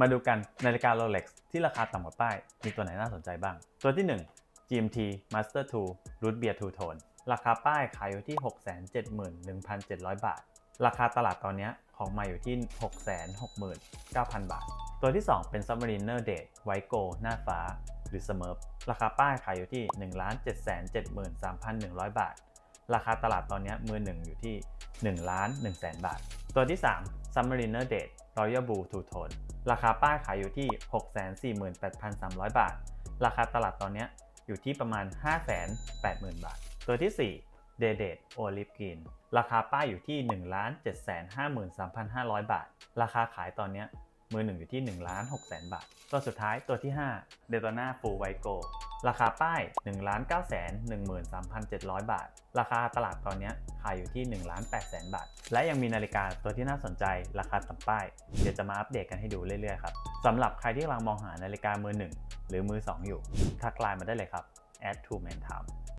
มาดูกันนาฬิกา Rolex ที่ราคาต่ำกว่าป้าย มีตัวไหนน่าสนใจบ้าง ตัวที่ 1 GMT Master 2 Root Beer Two Tone ราคาป้ายขายอยู่ที่ 671,700 บาท ราคาตลาดตอนนี้ของมาอยู่ที่ 669,000 บาท ตัวที่ 2 เป็น Submariner Date White Gold หน้าฟ้า หรือ Smurf ราคาป้ายขายอยู่ที่ 1,773,100 บาท ราคาตลาดตอนนี้มือหนึ่งอยู่ที่1ล้าน1แสนบาท ตัวที่ 3 Submariner Date Royal Blue Two Tone ราคาป้ายขายอยู่ที่ 648,300 บาท ราคาตลาดตอนนี้อยู่ที่ประมาณ 580,000 บาท ตัวที่ 4 Day Date Olive Green ราคาป้ายอยู่ที่ 1,753,500 บาท ราคาขายตอนนี้มือหนึ่งอยู่ที่1 6 0 0 0 0 บาท ตัวสุดท้ายตัวที่5 Daytona Full White Gold ราคาป้าย 1 9 1 3 7 0 0 บาท ราคาตลาดตอนนี้ขายอยู่ที่1ล้าน8แสนบาท และยังมีนาฬิกาตัวที่น่าสนใจ ราคาต่ำป้าย เดี๋ยวจะมาอัปเดตกันให้ดูเรื่อยๆครับสำหรับใครที่กำลังมองหานาฬิกามือหนึ่งหรือมือสองอยู่ ทักไลน์มาได้เลยครับ at two man time